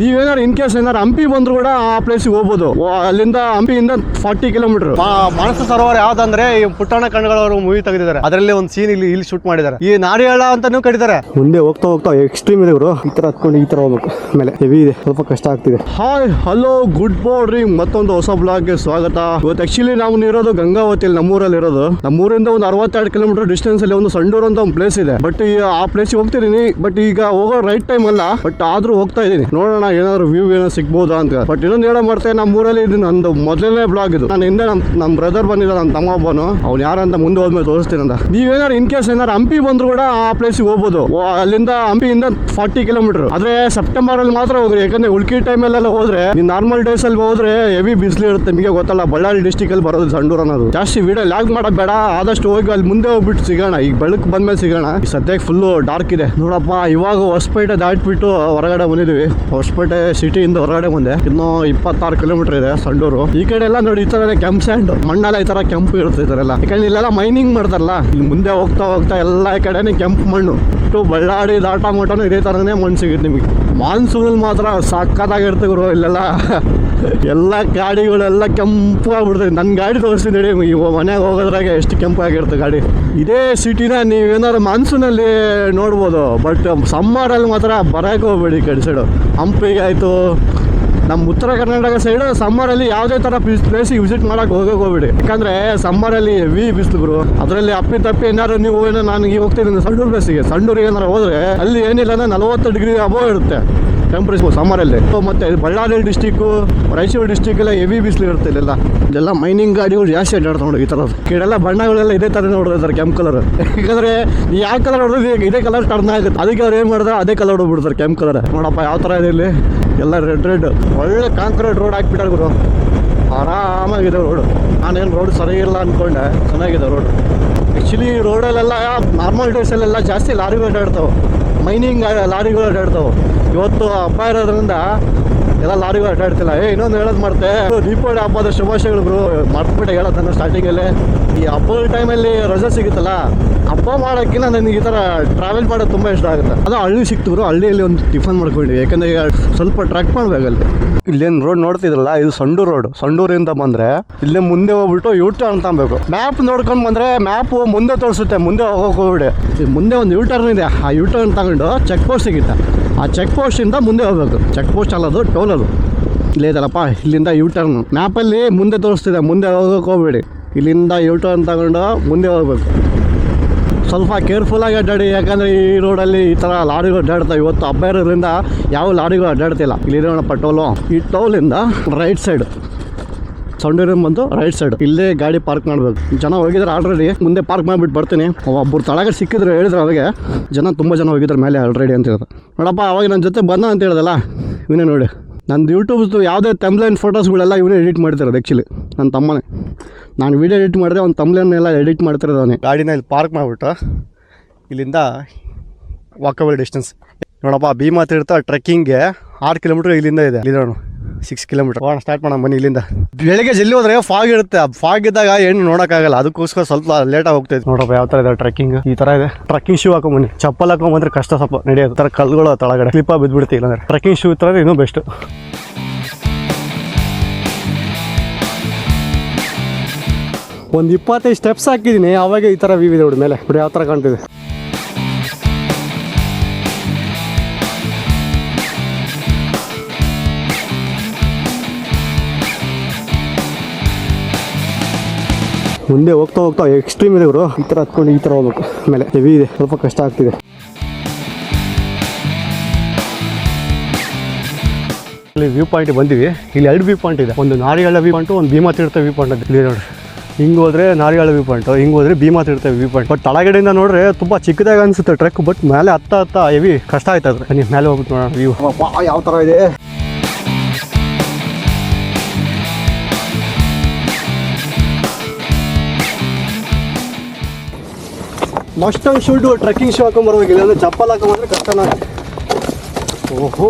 ನೀವೇನಾರು in case ಏನಾರು ಹಂಪಿ ಬಂದ್ರು ಕೂಡ ಆ ಪ್ಲೇಸಿಗೆ ಹೋಗ್ಬೋದು. ಅಲ್ಲಿಂದ ಹಂಪಿಯಿಂದ ಫಾರ್ಟಿ ಕಿಲೋಮೀಟರ್ ಮಾನಸ ಸರೋವರ ಯಾವ್ದಂದ್ರೆ ಈ ಪುಟ್ಟಣ ಕಣ್ಗಳವರು ಮೂವಿ ತೆಗೆದಿದ್ದಾರೆ. ಅದರಲ್ಲಿ ಒಂದು ಸೀನ್ ಇಲ್ಲಿ ಇಲ್ಲಿ ಶೂಟ್ ಮಾಡಿದ್ದಾರೆ. ಈ ನಾರಿಯಾಳ ಅಂತಾನೂ ಕರೀತಾರೆ. ಮುಂದೆ ಹೋಗ್ತಾ ಹೋಗ್ತಾ ಎಕ್ಸ್ಟ್ರೀಮ್ ಇದೆ ಇವರು ಈ ತರ ಹತ್ಕೊಂಡು ಈ ತರ ಹೋಗ್ಬೇಕು. ಆಮೇಲೆ ಹೆವಿ ಇದೆ. ಸ್ವಲ್ಪ ಕಷ್ಟ ಆಗ್ತಿದೆ. ಹಾಯ್ ಹಲೋ ಗುಡ್ ಮಾರ್ನಿಂಗ್ ಮತ್ತೊಂದು ಹೊಸ ಬ್ಲಾಗ್ಗೆ ಸ್ವಾಗತ. ಇವತ್ತು ಆಕ್ಚುಲಿ ನಾವು ಇರೋದು ಗಂಗಾವತಿಯಲ್ಲಿ ನಮ್ಮೂರಲ್ಲಿ ಇರೋದು. ನಮ್ಮೂರಿಂದ ಒಂದು ಅರವತ್ತೆರಡು ಕಿಲೋಮೀಟರ್ ಡಿಸ್ಟೆನ್ಸ್ ಅಲ್ಲಿ ಒಂದು ಸಂಡೂರು ಅಂತ ಒಂದು ಪ್ಲೇಸ್ ಇದೆ. ಬಟ್ ಆ ಪ್ಲೇಸ್ ಹೋಗ್ತಿದೀನಿ ಬಟ್ ಈಗ ಹೋಗೋ ರೈಟ್ ಟೈಮ್ ಅಲ್ಲ. ಬಟ್ ಆದ್ರೂ ಹೋಗ್ತಾ ಇದೀನಿ ನೋಡೋಣ ಏನಾದ್ರು ವ್ಯೂ ಏನೋ ಸಿಗ್ಬೋದಾ ಅಂತ. ಬಟ್ ಇನ್ನೊಂದು ಹೇಳೋ ಮಾಡ್ತೇನೆ ನಮ್ಮ ಊರಲ್ಲಿ ಇದು ನಂದು ಮೊದಲನೇ ಬ್ಲಾಗ್ ಇದು. ನಾನು ಹಿಂದೆ ನಮ್ಮ ನಮ್ಮ ಬ್ರದರ್ ಬಂದಿದ್ದ ನನ್ನ ತಮ್ಮ ಒಬ್ಬನು. ಅವ್ನು ಯಾರಂತ ಮುಂದೆ ಹೋದ್ಮೇಲೆ ತೋರಿಸ್ತೀನಿ ಅಂತ. ನೀವೇನಾರು ಇನ್ ಕೇಸ್ ಏನಾರು ಹಂಪಿ ಬಂದ್ರು ಕೂಡ ಆ ಪ್ಲೇಸಿಗೆ ಹೋಗ್ಬೋದು. ಅಲ್ಲಿಂದ ಹಂಪಿಯಿಂದ ಫಾರ್ಟಿ ಕಿಲೋಮೀಟರ್ ಆದ್ರೆ ಸೆಪ್ಟೆಂಬರ್ ಅಲ್ಲಿ ಮಾತ್ರ ಹೋಗ್ರಿ. ಯಾಕಂದ್ರೆ ಉಳ್ಕಿ ಟೈಮಲ್ಲೆಲ್ಲ ಹೋದ್ರೆ ನೀವು ನಾರ್ಮಲ್ ಡೇಸ್ ಅಲ್ಲಿ ಹೋದ್ರೆ ಹೆವಿ ಬಿಸಿಲು ಇರುತ್ತೆ. ನಿಮಗೆ ಗೊತ್ತಲ್ಲ, ಬಳ್ಳಾರಿ ಡಿಸ್ಟಿಕ್ ಅಲ್ಲಿ ಬರೋದು ಸಂಡೂರ್ ಅನ್ನೋದು. ಜಾಸ್ತಿ ವಿಡಿಯೋ ಲ್ಯಾಗ್ ಮಾಡೋದು ಬೇಡ. ಆದಷ್ಟು ಹೋಗಿ ಅಲ್ಲಿ ಮುಂದೆ ಹೋಗ್ಬಿಟ್ಟು ಸಿಗೋಣ. ಈಗ ಬೆಳಕು ಬಂದ್ಮೇಲೆ ಸಿಗೋಣ. ಸದ್ಯಕ್ಕೆ ಫುಲ್ಲು ಡಾರ್ಕ್ ಇದೆ. ನೋಡಪ್ಪ, ಇವಾಗ ಹೊಸಪೇಟೆ ದಾಟ್ಬಿಟ್ಟು ಹೊರಗಡೆ ಬಂದಿದ್ವಿ ಹೊಸಪೇಟೆ ಸಿಟಿಯಿಂದ ಹೊರಗಡೆ ಬಂದೆ. ಇನ್ನು ಇಪ್ಪತ್ತಾರು ಕಿಲೋಮೀಟರ್ ಇದೆ ಸಂಡೂರು. ಈ ಕಡೆ ಎಲ್ಲ ನೋಡಿ ಈ ತರ ಕೆಂಪ್ ಸ್ಯಾಂಡ್ ಮಣ್ಣೆಲ್ಲ ಈ ತರ ಕೆಂಪು ಇರುತ್ತೆ ಈ ತರ ಎಲ್ಲ. ಯಾಕಂದ್ರೆ ಇಲ್ಲೆಲ್ಲ ಮೈನಿಂಗ್ ಮಾಡ್ತಾರಲ್ಲ. ಇಲ್ಲಿ ಮುಂದೆ ಹೋಗ್ತಾ ಹೋಗ್ತಾ ಎಲ್ಲ ಕಡೆನೆ ಕೆಂಪು ಮಣ್ಣು. ಟು ಬಳ್ಳಾರಿ, ದಾಟ ಮಟನು ಇದೇ ತರನೇ ಮಣ್ಣು ಸಿಗುತ್ತೆ ನಿಮಗೆ. ಮಾನ್ಸೂನಲ್ಲಿ ಮಾತ್ರ ಸಕ್ಕತ್ತಾಗಿರುತ್ತೆ ಗುರು ಇಲ್ಲೆಲ್ಲ. ಎಲ್ಲ ಗಾಡಿಗಳೆಲ್ಲ ಕೆಂಪು ಆಗ್ಬಿಡ್ತದೆ. ನನ್ನ ಗಾಡಿ ಇವ ಮನೆಗೆ ಹೋಗೋದ್ರಾಗೆ ಎಷ್ಟು ಕೆಂಪು ಆಗಿರುತ್ತೆ ಗಾಡಿ. ಇದೇ ಸಿಟಿನ ನೀವೇನಾದ್ರು ಮಾನ್ಸೂನಲ್ಲಿ ನೋಡ್ಬೋದು. ಬಟ್ ಸಮ್ಮರಲ್ಲಿ ಮಾತ್ರ ಬರೋಕೆ ಹೋಗ್ಬೇಡಿ ಈ ಕಡೆ ಸೈಡು ಹಂಪಿಗೆ ಆಯಿತು. ನಮ್ಮ ಉತ್ತರ ಕರ್ನಾಟಕ ಸೈಡು ಸಮ್ಮರಲ್ಲಿ ಯಾವುದೇ ಥರ ಪ್ಲೇಸಿಗೆ ವಿಸಿಟ್ ಮಾಡೋಕೆ ಹೋಗೋಕೆ ಹೋಗ್ಬಿಡಿ. ಯಾಕಂದರೆ ಸಮ್ಮರಲ್ಲಿ ಹೆವಿ ಬಿಸಿಲು ಅದರಲ್ಲಿ ಅಪ್ಪಿ ತಪ್ಪಿ ಏನಾದ್ರು ನೀವು ಏನೋ ನಾನು ಈಗ ಹೋಗ್ತಿದ್ದೀನಿ ಸಂಡೂರು ಪ್ಲೇಸಿಗೆ ಸಂಡೂರಿಗೆ ಏನಾರು ಹೋದರೆ ಅಲ್ಲಿ ಏನಿಲ್ಲ ಅಂದರೆ ನಲವತ್ತು ಡಿಗ್ರಿ ಅಬೋ ಇರುತ್ತೆ. ಟೆಂಪ್ರೇಚರ್ ಸಮ್ಮರಲ್ಲಿ ಮತ್ತು ಬಳ್ಳಾರಿ ಡಿಸ್ಟಿಕ್ಕು ರಾಯಚೂರು ಡಿಸ್ಟಿಕ್ ಎಲ್ಲ ಹೆವಿ ಬಿಸಿಲು ಇರುತ್ತೆ ಇಲ್ಲೆಲ್ಲ. ಇಲ್ಲೆಲ್ಲ ಮೈನಿಂಗ್ ಗಾಡಿಗಳು ಜಾಸ್ತಿ ಅಡ್ಡಾಡ್ತಾ ನೋಡಿ ಈ ಥರದ್ದು ಕೆಡೆಲ್ಲ ಬಣ್ಣಗಳೆಲ್ಲ ಇದೇ ಥರ ನೋಡಿದ್ರೆ ಕೆಂಪು ಕಲರ್ ಯಾಕಂದರೆ ಯಾವ ಕಲರ್ ಹೊಡೆದ್ರೆ ಇದೇ ಕಲರ್ ಟರ್ನ್ ಆಗುತ್ತೆ. ಅದಕ್ಕೆ ಅವ್ರು ಏನು ಮಾಡಿದ್ರೆ ಅದೇ ಕಲರ್ ಹೋಗ್ಬಿಡ್ತಾರೆ ಕೆಂಪು ಕಲರ್ ನೋಡಪ್ಪ, ಯಾವ ಥರ ಇದೆ ಇಲ್ಲಿ? ಎಲ್ಲ ರೆಡ್ ರೆಡ್ ಒಳ್ಳೆ ಕಾಂಕ್ರೀಟ್ ರೋಡ್ ಹಾಕ್ಬಿಟ್ಟಾರೆ ಗುರು. ಆರಾಮಾಗಿದೆ ರೋಡು ನಾನೇನು ರೋಡ್ ಸರಿ ಇಲ್ಲ ಅಂದ್ಕೊಂಡೆ ಚೆನ್ನಾಗಿದೆ ರೋಡ್ ಆ್ಯಕ್ಚುಲಿ ರೋಡಲ್ಲೆಲ್ಲ ನಾರ್ಮಲ್ ಡೇಸಲ್ಲೆಲ್ಲ ಜಾಸ್ತಿ ಲಾರಿಗಳು ಅಡ್ಡಾಡ್ತಾವೆ ಮೈನಿಂಗ್ ಲಾರಿಗಳು ಅಡ್ಡಾಡ್ತಾವೆ ಇವತ್ತು ಹಬ್ಬ ಇರೋದ್ರಿಂದ ಎಲ್ಲ ಲಾರಿಗೂ ಅಡ್ಡಾಡ್ತಿಲ್ಲ. ಏ, ಇನ್ನೊಂದು ಹೇಳೋದು ಮಾಡ್ತೆ. ದೀಪಾವಳಿ ಹಬ್ಬದ ಶುಭಾಶಯಗಳು ಗುರು ಹೇಳೋದು ನಾನು ಸ್ಟಾರ್ಟಿಂಗಲ್ಲೇ ಈ ಹಬ್ಬದ ಟೈಮಲ್ಲಿ ರಜೆ ಸಿಗುತ್ತಲ್ಲ, ಹಬ್ಬ ಮಾಡೋಕ್ಕಿಂತ ನನಗೆ ಈ ಥರ ಟ್ರಾವೆಲ್ ಮಾಡೋದು ತುಂಬ ಇಷ್ಟ ಆಗುತ್ತೆ. ಅದು ಹಳ್ಳಿ ಸಿಕ್ತು ಹಳ್ಳಿಯಲ್ಲಿ ಒಂದು ಟಿಫನ್ ಮಾಡ್ಕೊಂಡ್ವಿ. ಯಾಕಂದರೆ ಈಗ ಸ್ವಲ್ಪ ಟ್ರ್ಯಾಕ್ ಮಾಡಬೇಕಲ್ಲಿ ಇಲ್ಲೇನು ರೋಡ್ ನೋಡ್ತಿದ್ರಲ್ಲ, ಇದು ಸಂಡೂರು ರೋಡ್ ಸಂಡೂರಿಂದ ಬಂದರೆ ಇಲ್ಲೇ ಮುಂದೆ ಹೋಗ್ಬಿಟ್ಟು ಯೂ ಟರ್ನ್ ತಗೊಬೇಕು. ಮ್ಯಾಪ್ ನೋಡ್ಕೊಂಡು ಬಂದರೆ ಮ್ಯಾಪು ಮುಂದೆ ತೋರಿಸುತ್ತೆ. ಮುಂದೆ ಹೋಗೋಕೆ ಹೋಗ್ಬಿಡಿ. ಮುಂದೆ ಒಂದು ಯೂ ಟರ್ನ್ ಇದೆ. ಆ ಯೂ ಟರ್ನ್ ತಗೊಂಡು ಚೆಕ್ ಪೋಸ್ಟ್ ಸಿಗುತ್ತೆ. ಆ ಚೆಕ್ ಪೋಸ್ಟಿಂದ ಮುಂದೆ ಹೋಗ್ಬೇಕು. ಚೆಕ್ ಪೋಸ್ಟ್ ಅಲ್ಲದು ಟೋಲ್ ಅದು. ಇಲ್ಲೇ ಇದಲ್ಲಪ್ಪ ಇಲ್ಲಿಂದ ಯೂ ಟರ್ನ್ ಮ್ಯಾಪಲ್ಲಿ ಮುಂದೆ ತೋರಿಸ್ತಿದೆ, ಮುಂದೆ ಹೋಗೋಕೆ ಹೋಗ್ಬೇಡಿ. ಇಲ್ಲಿಂದ ಯೂ ಟರ್ನ್ ತಗೊಂಡು ಮುಂದೆ ಹೋಗ್ಬೇಕು. ಸ್ವಲ್ಪ ಕೇರ್ಫುಲ್ಲಾಗಿ ಅಡ್ಡಾಡಿ, ಯಾಕಂದರೆ ಈ ರೋಡಲ್ಲಿ ಈ ಥರ ಲಾರಿಗಳು ಅಡ್ಡಾಡ್ತಾವೆ ಇವತ್ತು ಹಬ್ಬ ಇರೋದ್ರಿಂದ ಯಾವ ಲಾರಿಗಳು ಅಡ್ಡಾಡ್ತಿಲ್ಲ. ಇಲ್ಲಿರೋಣಪ್ಪ ಟೋಲು ಈ ಟೋಲಿಂದ ರೈಟ್ ಸೈಡ್ ಸೌಂಡರ್ಯ ಬಂದು ರೈಟ್ ಸೈಡ್. ಇಲ್ಲೇ ಗಾಡಿ ಪಾರ್ಕ್ ಮಾಡಬೇಕು. ಜನ ಹೋಗಿದ್ರೆ ಆಲ್ರೆಡಿ ಮುಂದೆ ಪಾರ್ಕ್ ಮಾಡಿಬಿಟ್ಟು ಬರ್ತೀನಿ. ಒಬ್ಬರು ತಳಗ ಸಿಕ್ಕಿದ್ರು ಹೇಳಿದ್ರು ಅವಾಗ ಜನ ತುಂಬ ಜನ ಹೋಗಿದ್ರು ಮೇಲೆ ಆಲ್ರೆಡಿ ಅಂತ ಹೇಳಿದ್ರು ನೋಡಪ್ಪ, ಅವಾಗ ನನ್ನ ಜೊತೆ ಬಂದ ಅಂತ ಹೇಳ್ದಲ್ಲ? ಇವನೇ ನೋಡಿ. ನಂದು ಯೂಟ್ಯೂಬ್ದು ಯಾವುದೇ ತಮ್ಲೈನ್ ಫೋಟೋಸ್ಗಳೆಲ್ಲ ಇವನೇ ಎಡಿಟ್ ಮಾಡ್ತಿರೋದು ಆ್ಯಕ್ಚುಲಿ ನನ್ನ ತಮ್ಮನೇ. ನಾನು ವೀಡಿಯೋ ಎಡಿಟ್ ಮಾಡಿದ್ರೆ ಅವ್ನು ತಮ್ಲೈನೆಲ್ಲ ಎಡಿಟ್ ಮಾಡ್ತಿರೋದು ಅವನೇ ಗಾಡಿನ ಇಲ್ಲಿ ಪಾರ್ಕ್ ಮಾಡಿಬಿಟ್ಟು ಇಲ್ಲಿಂದ ವಾಕಬಲ್ ಡಿಸ್ಟೆನ್ಸ್ ನೋಡಪ್ಪ, ಭೀಮಾ ತೀರ್ಥ ಟ್ರೆಕ್ಕಿಂಗ್ಗೆ ಆರು ಕಿಲೋಮೀಟ್ರ್ ಇಲ್ಲಿಂದ ಇದೆ. ಇಲ್ಲಿ ಸಿಕ್ಸ್ ಕಿಲೋಮೀಟರ್ ಹೋಗೋಣ ಸ್ಟಾರ್ಟ್ ಮಾಡೋಣ, ಬನ್ನಿ ಇಲ್ಲಿಂದ. ಬೆಳಗ್ಗೆ ಜಲ್ಲಿ ಹೋದ್ರೆ ಫಾಗ್ ಇರುತ್ತೆ. ಫಾಗ್ ಇದ್ದಾಗ ಏನು ನೋಡೋಕ್ಕಾಗಲ್ಲ. ಅದಕ್ಕೋಸ್ಕರ ಸ್ವಲ್ಪ ಲೇಟಾಗಿ ಹೋಗ್ತಾ ಇದೆ ನೋಡಪ್ಪ, ಯಾವ ಥರ ಇದೆ ಟ್ರೆಕ್ಕಿಂಗ್ ಈ ಥರ ಇದೆ. Trekking shoe ಹಾಕೊಂಬನ್ನಿ. ಚಪ್ಪಲ್ ಹಾಕೊಂಬಂದ್ರೆ ಕಷ್ಟ ಸ್ವಲ್ಪ. ನಡೆಯೋದು. ಥರ ಕಲ್ಗಳು ತಳಗಡೆ ಸ್ಲಿಪ್ಪ ಬಿದ್ಬಿಡ್ತಿ ಇಲ್ಲಾಂದ್ರೆ. ಟ್ರೆಕ್ಕಿಂಗ್ ಶೂ ಇತ್ತಂದ್ರೆ ಇನ್ನೂ ಬೆಸ್ಟ್ ಒಂದು ಇಪ್ಪತ್ತೈದು ಸ್ಟೆಪ್ಸ್ ಹಾಕಿದ್ದೀನಿ ಅವಾಗ ಈ ಥರ ವ್ಯೂ ಇದೆ ಮೇಲೆ. ನೋಡಿ, ಯಾವ ಥರ ಕಾಣ್ತಿದೆ. ಮುಂದೆ ಹೋಗ್ತಾ ಹೋಗ್ತಾ ಎಕ್ಸ್ಟ್ರೀಮ್ ಇದೆ ಗುರು. ಈ ಥರ ಹತ್ಕೊಂಡು ಈ ಥರ ಹೋಗ್ಬೇಕು. ಆಮೇಲೆ ಹೆವಿ ಇದೆ ಸ್ವಲ್ಪ ಕಷ್ಟ ಆಗ್ತಿದೆ. ಇಲ್ಲಿ ವ್ಯೂ ಪಾಯಿಂಟ್ ಬಂದಿವಿ. ಇಲ್ಲಿ ಎರಡು ವ್ಯೂ ಪಾಯಿಂಟ್ ಇದೆ. ಒಂದು ನಾರಿಯಾಳ ವ್ಯೂ ಪಾಯಿಂಟ್ ಒಂದು ಭೀಮಾ ತೀರ್ಥ ವ್ಯೂ ಪಾಯಿಂಟ್ ಅಂತ. ಇಲ್ಲಿ ನೋಡಿ ಹಿಂಗೆ ಹೋದ್ರೆ ನಾರಿಯಾಳ ವ್ಯೂ ಪಾಯಿಂಟ್ ಹಿಂಗೆ ಹೋದ್ರೆ Bhima Tirtha view point but ತಳಗಡೆಯಿಂದ ನೋಡ್ರೆ ತುಂಬ ಚಿಕ್ಕದಾಗಿ ಅನಿಸುತ್ತೆ ಟ್ರೆಕ್ ಬಟ್ ಮೇಲೆ ಹತ್ತ ಹತ್ತ ಹೆವಿ ಕಷ್ಟ ಆಯ್ತದ್ರೆ ನೀವು ಮೇಲೆ ಹೋಗ್ಬಿಟ್ಟು ನೋಡೋಣ ವ್ಯೂ ಯಾವ ಥರ ಇದೆ? ಮಸ್ಟ್ ಶುಡ್ ಟ್ರೆಕ್ಕಿಂಗ್ ಶೂ ಹಾಕೊಂಬರ್ಬೇಕು ಇಲ್ಲಾಂದ್ರೆ ಚಪ್ಪಲ್ ಹಾಕೊಂಬಂದ್ರೆ ಕಷ್ಟನ ಓಹೋ.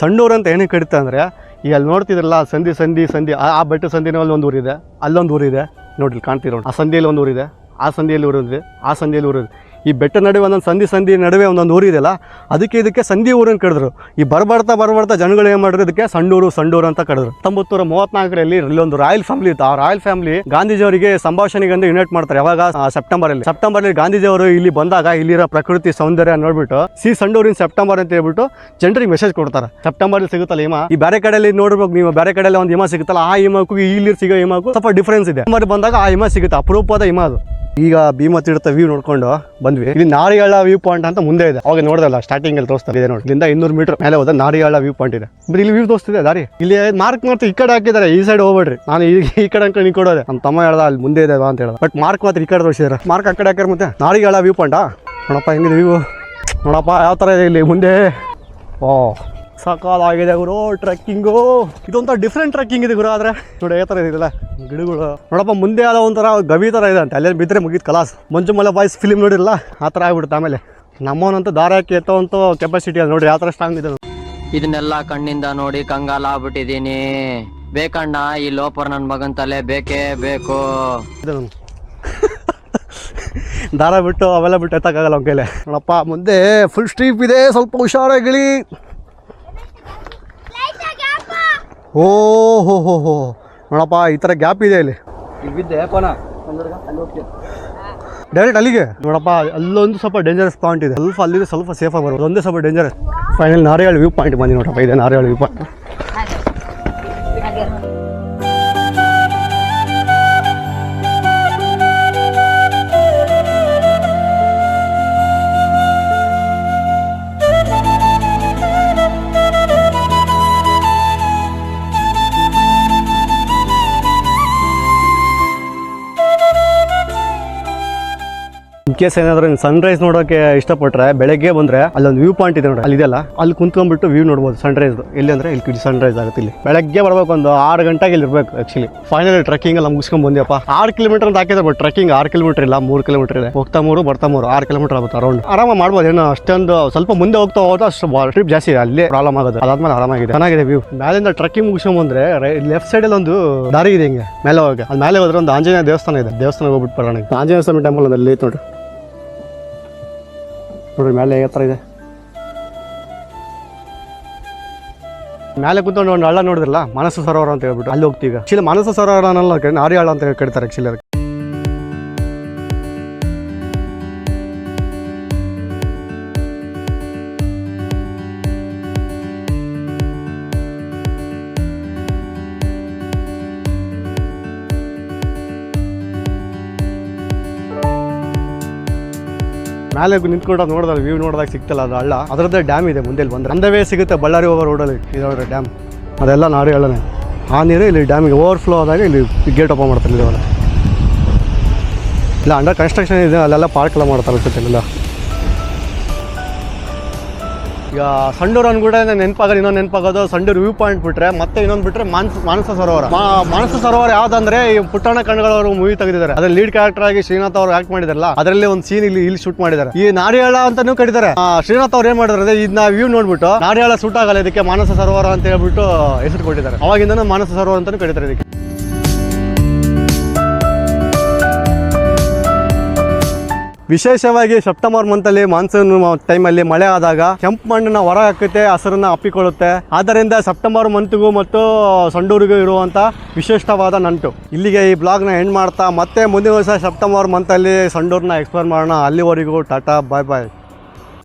ಸಂಡೂರು ಅಂತ ಏನಕ್ಕೆ ಕಡಿತ ಅಂದರೆ, ಈಗ ಅಲ್ಲಿ ನೋಡ್ತಿದ್ರಲ್ಲ ಸಂಧಿ ಸಂಧಿ ಸಂಧಿ, ಆ ಬೆಟ್ಟ ಸಂಧಿನಲ್ಲಿ ಒಂದು ಊರಿದೆ, ಅಲ್ಲೊಂದು ಊರಿದೆ. ನೋಡ್ರಿ ಕಾಣ್ತಿರೋ ಆ ಸಂಧಿಯಲ್ಲಿ ಒಂದು ಊರಿದೆ, ಆ ಸಂಧಿಯಲ್ಲಿ ಊರಿದೆ, ಆ ಸಂಧಿಯಲ್ಲಿ ಊರಿದೆ. ಈ ಬೆಟ್ಟ ನಡುವೆ ಒಂದೊಂದು ಸಂಧಿ ಸಂಧಿ ನಡುವೆ ಒಂದೊಂದು ಊರಿದೆಯಲ್ಲ ಅದಕ್ಕೆ ಇದಕ್ಕೆ ಸಂಧಿ ಊರನ್ನು ಕಡಿದ್ರು. ಈ ಬರ್ಬರ್ತಾ ಬರ್ಬರ್ತಾ ಜನಗಳು ಏನು ಮಾಡಿದ್ರು, ಇದಕ್ಕೆ ಸಂಡೂರು ಸಂಡೂರು ಅಂತ ಕಡಿದ್ರು. ಹತ್ತೊಂಬತ್ತು ನೂರ ಮೂವತ್ನಾಲ್ಕರಲ್ಲಿ ಇಲ್ಲೊಂದು ರಾಯಲ್ ಫ್ಯಾಮಿಲಿ ಇತ್ತು. ಆ ರಾಯಲ್ ಫ್ಯಾಮಿಲಿ ಗಾಂಧೀಜಿಯವರಿಗೆ ಸಂಭಾಷಣೆಗೆ ಇನ್ವೈಟ್ ಮಾಡ್ತಾರೆ ಯಾವಾಗ? ಸೆಪ್ಟೆಂಬರ್ ಅಲ್ಲಿ ಸೆಪ್ಟೆಂಬರ್ ಅಲ್ಲಿ ಗಾಂಧೀಜಿಯವರು ಇಲ್ಲಿ ಬಂದಾಗ ಇಲ್ಲಿರೋ ಪ್ರಕೃತಿ ಸೌಂದರ್ಯ ನೋಡ್ಬಿಟ್ಟು, ಸಿ ಸಂಡೂರಿನ ಸೆಪ್ಟೆಂಬರ್ ಅಂತ ಹೇಳ್ಬಿಟ್ಟು ಜನರಿಗೆ ಮೆಸೇಜ್ ಕೊಡ್ತಾರೆ. ಸೆಪ್ಟೆಂಬರ್ ಸಿಗುತ್ತಲ್ಲ ಹಿಮ? ಈ ಬೇರೆ ಕಡೆಯಲ್ಲಿ ನೋಡ್ಬೇಕು, ನೀವು ಬೇರೆ ಕಡೆಯಲ್ಲಿ ಒಂದು ಹಿಮ ಸಿಗುತ್ತಲ್ಲ, ಆ ಹಿಮಕ್ಕೂ ಇಲ್ಲಿ ಸಿಗೋ ಹಿಮಕ್ಕೂ ಸ್ವಲ್ಪ ಡಿಫ್ರೆನ್ಸ್ ಇದೆ. ಬಂದಾಗ ಆ ಹಿಮ ಸಿಗುತ್ತೆ ಅಪರೂಪದ ಹಿಮ ಅದು. ಈಗ ಭೀಮ ತೀರ್ಥ ವ್ಯೂ ನೋಡ್ಕೊಂಡು ಬಂದ್ವಿ. ಇಲ್ಲಿ ನಾರಿಯಾಳ ವ್ಯೂ ಪಾಯಿಂಟ್ ಅಂತ ಮುಂದೆ ಇದೆ. ಅವಾಗ ನೋಡಿದಲ್ಲ ಸ್ಟಾರ್ಟಿಂಗ್ ಅಲ್ಲಿ ತೋರಿಸ್ತಾ ಇದೆ ನೋಡಿ. ಇಲ್ಲಿಂದ ಇನ್ನೂರು ಮೀಟರ್ ಮೇಲೆ ಹೋದ ನಾರಿಯಾಳ ವ್ಯೂ ಪಾಯಿಂಟ್ ಇದೆ. ಬಟ್ ಇಲ್ಲಿ ವ್ಯೂ ತೋರಿಸ್ತಿದೆ ದಾರಿ. ಇಲ್ಲಿ ಮಾರ್ಕ್ ಮಾತ್ರ ಈ ಕಡೆ ಹಾಕಿದ್ದಾರೆ, ಈ ಸೈಡ್ ಹೋಗ್ಬೇಡ್ರಿ. ನಾನು ಈಗ ಈ ಕಡೆ ಅನ್ಕೊಂಡು ಕೊಡೋದೆ. ನಮ್ಮ ತಮ್ಮ ಹೇಳ್ದ, ಅಲ್ಲಿ ಮುಂದೆ ಇದೆ ಅಂತ ಹೇಳ್ದ. ಬಟ್ ಮಾರ್ಕ್ ಮಾತ್ರ ಈ ಕಡೆ ತೋರಿಸಿದಾರೆ. ಮಾರ್ಕ್ ಆ ಕಡೆ ಹಾಕಿದ್ರೆ ಮತ್ತೆ? ನಾರಿಯಾಳ ವ್ಯೂ ಪಾಯಿಂಟಾ ನೋಡಪ್ಪ, ಹೆಂಗಿದೆ ವ್ಯೂ ನೋಡಪ್ಪ, ಯಾವ ಥರ ಇದೆ ಇಲ್ಲಿ ಮುಂದೆ? ಓ. ಸಕಾಲಾಗಿದೆ ಗುರು ಟ್ರೆಕ್ಕಿಂಗು ಇದೊಂಥರ ಡಿಫ್ರೆಂಟ್ ಟ್ರೆಕ್ಕಿಂಗ್ ಇದೆ ಗುರು ಆದರೆ. ನೋಡಿ ಯಾವ ಥರ ಇದೆಯಲ್ಲ ಗಿಡಗಳು. ನೋಡಪ್ಪ ಮುಂದೆ ಯಾವ್ದೋ ಒಂಥರ ಗವಿ ಥರ ಇದೆ ಅಂತ. ಅಲ್ಲೇ ಬಿದ್ದರೆ ಮುಗಿತು ಕಲಾಸ್. ಮಂಜು ಮಲೆ ಬಾಯ್ಸ್ ಫಿಲಿಮ್ ನೋಡಿರಲ್ಲ ಆ ಥರ ಆಗ್ಬಿಡುತ್ತೆ ಆಮೇಲೆ. ನಮ್ಮವನಂತೂ ದಾರ ಹಾಕಿ ಎತ್ತೋವಂಥ ಕೆಪಾಸಿಟಿ ಅದು ನೋಡಿ ಯಾವ ಥರ ಸ್ಟ್ರಾಂಗ್ ಇದೆ ಇದನ್ನೆಲ್ಲ ಕಣ್ಣಿಂದ ನೋಡಿ ಕಂಗಾಲ ಆಗ್ಬಿಟ್ಟಿದೀನಿ ಬೇಕಣ್ಣ ಈ ಲೋಪರ್ ನನ್ನ ಮಗನ್ ತಲೆ ಬೇಕೇ ಬೇಕು. ದಾರ ಬಿಟ್ಟು ಅವೆಲ್ಲ ಬಿಟ್ಟು ಎತ್ತಕ್ಕಾಗಲ್ಲ ಅವ್ನ ಕೈಲೆ. ನೋಡಪ್ಪ ಮುಂದೆ ಫುಲ್ ಸ್ಟ್ರೀಪ್ ಇದೆ ಸ್ವಲ್ಪ ಹುಷಾರಾಗಿಳಿ ಓ ಹೋ ಹೋ ಹೋ. ನೋಡಪ್ಪ ಈ ಥರ ಗ್ಯಾಪ್ ಇದೆ ಇಲ್ಲಿ. ಡೈರೆಕ್ಟ್ ಅಲ್ಲಿಗೆ. ನೋಡಪ್ಪ ಅಲ್ಲೊಂದು ಸ್ವಲ್ಪ ಡೇಂಜರಸ್ ಪಾಯಿಂಟ್ ಇದೆ. ಸ್ವಲ್ಪ ಅಲ್ಲಿಗೆ ಸ್ವಲ್ಪ ಸೇಫಾಗಿ ಬರ್ಬೋದು ಒಂದೇ ಸ್ವಲ್ಪ dangerous final Nariyal view point ಬಂದಿ ನೋಡಪ್ಪ ಇದೆ ನಾರಿಯಾಳ್ ವ್ಯೂ ಪಾಯಿಂಟ್ ಕೇಸ್ ಏನಾದ್ರು ಸನ್ ರೈಸ್ ನೋಡೋಕೆ ಇಷ್ಟಪಟ್ರೆ, ಬೆಳಗ್ಗೆ ಬಂದ್ರೆ ಅಲ್ಲೊಂದು ವ್ಯೂ ಪಾಯಿಂಟ್ ಇದೆ ನೋಡಿ ಅಲ್ಲಿ ಇದೆಲ್ಲ ಅಲ್ಲಿ ಕುಂತ್ಕೊಂಡ್ಬಿಟ್ಟು ವ್ಯೂ ನೋಡ್ಬೋದು ಸನ್ ರೈಸ್ ಎಲ್ಲಿ ಅಂದ್ರೆ ಇಲ್ಲಿ ಸನ್ ಆಗುತ್ತೆ ಇಲ್ಲಿ. ಬೆಳಗ್ಗೆ ಬರ್ಬೇಕು ಒಂದು ಆರು ಗಂಟೆಗೆ ಇಲ್ಲಿ ಇರ್ಬೇಕು ಆಕ್ಚುಲಿ ಫೈನಲ್ ಟ್ರೆಕಿಂಗ್ ಎಲ್ಲ ಮುಗಿಸ್ಕೊಂಡ್ ಬಂದ್ಯಪ್ಪ. ಆರು ಕಿಲೋಮೀಟರ್ ಅಂತ ಹಾಕಿದ್ರೆ ಬಟ್ ಟ್ರೆಕಿಂಗ್ ಆರು ಕಿಲೋಮೀಟರ್ ಇಲ್ಲ, ಮೂರು ಕಿಲೋಮೀಟರ್ ಇದೆ. ಹೋಗ್ತಾ ಮೂರು, ಬರ್ತಾ ಮೂರು, ಆರು ಕಿಲೋಮೀಟರ್ ಆಗುತ್ತೆ ಅರೌಂಡ್ ಆರಾಮ ಮಾಡ್ಬೋದು. ಏನೋ ಅಷ್ಟೊಂದು ಸ್ವಲ್ಪ ಮುಂದೆ ಹೋಗ್ತಾ ಹೋದ್ರೆ ಅಷ್ಟು ಟ್ರಿಪ್ ಜಾಸ್ತಿ ಇದೆ. ಅಲ್ಲೇ ಪ್ರಾಬ್ಲಮ್ ಆಗೋದು. ಅದಾದ್ಮೇಲೆ ಆರಾಮಾಗಿದೆ. ಚೆನ್ನಾಗಿದೆ ವ್ಯೂ ಮೇಲಿಂದ ಟ್ರಕ್ಕಿಂಗ್ ಮುಗಿಸ್ಕೊಂಡ್ ಬಂದ್ರೆ ಲೆಫ್ಟ್ ಸೈಡ್ ಅಲ್ಲಿ ಒಂದು ದಾರಿ ಇದೆ ಹಿಂಗೆ. ಮೇಲೆ ಹೋಗಿ ಅಲ್ಲಿ ಮೇಲೆ ಹೋದ್ರೆ ಒಂದು ಆಂಜನೇಯ ದೇವಸ್ಥಾನ ಇದೆ. ದೇವಸ್ಥಾನ ಹೋಗ್ಬಿಟ್ಟು ಬರೋಣ ಆಂಜನೇಯ ಸ್ವಾಮಿ ಟೆಂಪಲ್ ಅಲ್ಲಿ ಐತೆ ನೋಡ್ರಿ ಮೇಲೆ ಯಾವ ಇದೆ? ಮೇಲೆ ಕುಂತ ಒಂದು ಹಳ್ಳ ನೋಡಿದ್ರಲ್ಲ ಮನಸ್ಸು ಸರೋವರ ಅಂತ ಹೇಳ್ಬಿಟ್ಟು, ಅಲ್ಲಿ ಹೋಗ್ತೀವಿ ಆಕ್ಚುಲಿ ಮಾನಸ ಸರೋವರ ಅನ್ನಲ್ಲ ಹಳ್ಳ ಅಂತ ಕರೀತಾರೆ ಆಕ್ಚುಲಿ ಮೇಲೆ ನಿಂತ್ಕೊಂಡು ನೋಡಿದ್ರೆ ವ್ಯೂ ನೋಡಿದಾಗ ಸಿಗ್ತಲ್ಲ ಅದು ಹಳ್ಳ. ಅದರದ್ದೇ ಡ್ಯಾಮ್ ಇದೆ ಮುಂದೆ ಬಂದ್ರೆ. ಅಂದವೇ ಸಿಗುತ್ತೆ ಬಳ್ಳಾರಿ ಓವರ್ ರೋಡಲ್ಲಿ ಇದೊಂದು ಡ್ಯಾಮ್ ಅದೆಲ್ಲ ನಾಡು ಹೇಳೋಣ ಆ ನೀರು ಇಲ್ಲಿ ಡ್ಯಾಮಿಗೆ ಓವರ್ಫ್ಲೋ ಆದಾಗ ಇಲ್ಲಿ ಗೇಟ್ ಓಪನ್ ಮಾಡ್ತಾರೆ ಇಲ್ಲಿ ಇಲ್ಲ ಅಂಡರ್ ಕನ್ಸ್ಟ್ರಕ್ಷನ್ ಇದೆ, ಅಲ್ಲೆಲ್ಲ ಪಾರ್ಕ್ ಎಲ್ಲ ಮಾಡ್ತಾರೆ ಅನ್ಸುತ್ತೆ ಈಗ ಸಂಡೂರು ಅನ್ಬಿಟ್ರೆ ನೆನಪಾಗೋದು, ಇನ್ನೊಂದು ನೆನಪಾಗೋದು ಸಂಡೂರು ವ್ಯೂ ಪಾಯಿಂಟ್ ಬಿಟ್ರೆ, ಮತ್ತೆ ಇನ್ನೊಂದು ಬಿಟ್ರೆ ಮಾನಸ ಮಾನಸ ಸರೋವರ. ಮಾನಸ ಸರೋವರ ಯಾವ್ದಂದ್ರೆ ಈ ಪುಟ್ಟಣ ಕಣ್ಗಳವರು ಮೂವಿ ತೆಗೆದಿದ್ದಾರೆ. ಅದ್ರಲ್ಲಿ ಲೀಡ್ ಕ್ಯಾರೆಕ್ಟರ್ ಆಗಿ ಶ್ರೀನಾಥ್ ಅವ್ರು ಆಕ್ಟ್ ಮಾಡಿದಾರಲ್ಲ, ಅದರಲ್ಲಿ ಒಂದು ಸೀನ್ ಇಲ್ಲಿ ಇಲ್ಲಿ ಶೂಟ್ ಮಾಡಿದ್ದಾರೆ. ಈ ನಾರಿಯಾಳ ಅಂತಾನೂ ಕರೀತಾರೆ. ಶ್ರೀನಾಥ್ ಅವ್ರು ಏನ್ ಮಾಡಿದ್ರೆ ಅಂದ್ರೆ ಇದನ್ನ ವ್ಯೂ ನೋಡ್ಬಿಟ್ಟು ನಾರಿಯಾಳ ಶೂಟ್ ಆಗಲ್ಲ ಇದಕ್ಕೆ ಮಾನಸ ಸರೋವರ ಅಂತ ಹೇಳ್ಬಿಟ್ಟು ಹೆಸರು ಕೊಟ್ಟಿದ್ದಾರೆ ಅವಾಗಿಂದನೂ ಮಾನಸ ಸರೋವರ ಅಂತಾನೂ ಕರೀತಾರೆ ಇದಕ್ಕೆ. ವಿಶೇಷವಾಗಿ ಸೆಪ್ಟೆಂಬರ್ ಮಂತಲ್ಲಿ ಮಾನ್ಸೂನ್ ಟೈಮಲ್ಲಿ ಮಳೆ ಆದಾಗ ಕೆಂಪು ಮಣ್ಣನ್ನ ಹೊರ ಹಾಕುತ್ತೆ ಹಸಿರನ್ನ ಅಪ್ಪಿಕೊಳ್ಳುತ್ತೆ. ಆದ್ದರಿಂದ ಸೆಪ್ಟೆಂಬರ್ ಮಂತ್ಗೂ ಮತ್ತು ಸಂಡೂರಿಗೂ ಇರುವಂಥ ವಿಶಿಷ್ಟವಾದ ನಂಟು. ಇಲ್ಲಿಗೆ ಈ ಬ್ಲಾಗ್ನ ಎಂಡ್ ಮಾಡ್ತಾ ಮತ್ತೆ ಮುಂದಿನ ವರ್ಷ ಸೆಪ್ಟೆಂಬರ್ ಮಂತಲ್ಲಿ ಸಂಡೂರ್ನ ಎಕ್ಸ್ಪ್ಲೋರ್ ಮಾಡೋಣ. ಅಲ್ಲಿವರೆಗೂ ಟಾಟಾ ಬಾಯ್ ಬಾಯ್